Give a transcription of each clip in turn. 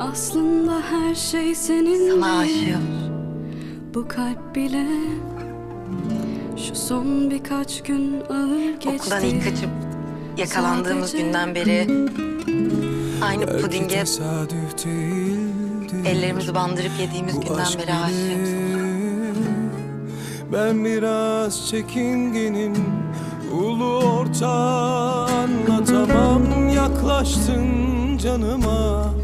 Aslında her şey senin Sana aşığım. Bu kalp bile Şu son birkaç gün ağır geçti. Okuldan ilk kaçıp yakalandığımız Sadece- günden beri aynı Belki pudinge ellerimizi bandırıp yediğimiz Bu günden beri aşığım. sana. Ben biraz çekingenim canıma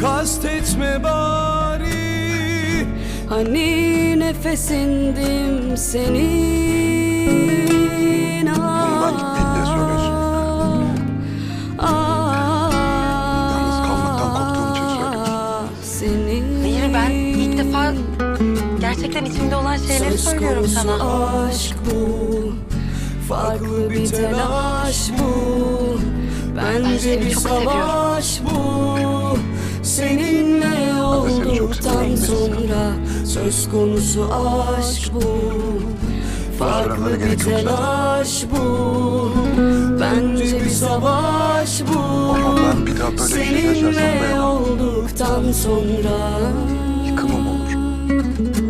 Kastetme bari Hani nefesindim senin Bundan gittiğini de söylüyorsun. Yalnız kalmaktan korktuğun için söylüyorsun. Senin Hayır ben ilk defa gerçekten içimde olan şeyleri Söz söylüyorum konusu sana. aşk bu Farklı bir telaş bu Bence bir çok savaş bu. Seninle olduktan seviyorum. sonra Söz konusu aşk bu. Farklı bir telaş bu. Bence bir savaş bu. Şey Seninle olduktan sonra Yıkımım olur.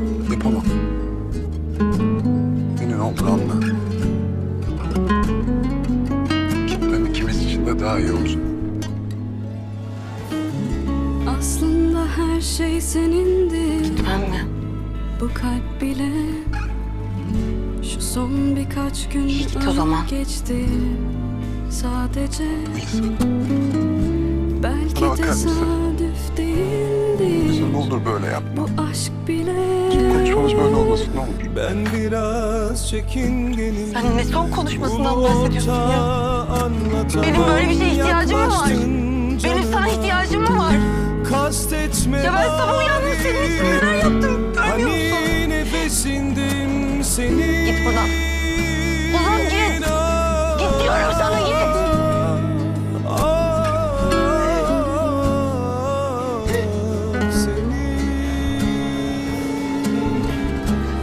Daha iyi olsun. Aslında her şey senindi Ben mi? Bu kalp bile Şu son birkaç gün git o zaman. geçti Sadece. Belki Bana bakar mısın? tesadüf değildi ne olur böyle yapma. Bu aşk bile Konuşmamız böyle olmasın ne olur. Ben biraz çekingenim Sen ne son konuşmasından bahsediyorsun ya? Anlatamam. Benim böyle bir şeye ihtiyacım mı var? Benim sana ihtiyacım mı var? Kastetme Ya ben sabah uyandım senin için neler yaptım görmüyor musun? Hani nefesindim senin Git buradan. Uzan git. Git diyorum sana git.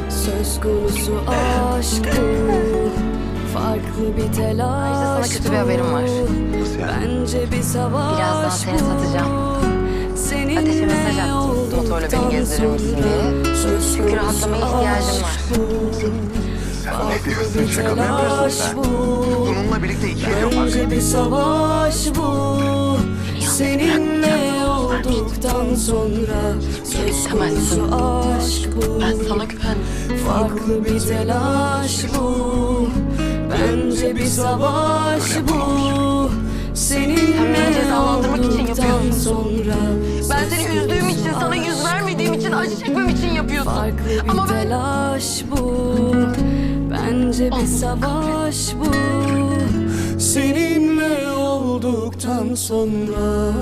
Söz konusu aşk bu Farklı bir telaş Ayrıca sana kötü bir haberim var. Nasıl yani? Bence bir savaş Birazdan seni satacağım. Seninle Ateşe mesaj attım, motorla beni gezdirir misin diye. Çünkü rahatlamaya ihtiyacım var. Sen ne diyorsun? Şaka mı yapıyorsun sen? bu. Bununla birlikte iki yıl yaparsın. Bence bir savaş bu Seninle olduktan sonra Söz konusu aşk bu Ben sana güvendim. Farklı bir telaş bu Bence bir savaş bu Seninle cezalandırmak için olduktan yapıyorsun. sonra Ben seni üzdüğüm için, sana yüz vermediğim için, acı çekmem için yapıyorsun. Farklı bir Ama ben telaş bu Bence bir savaş bu Seninle olduktan sonra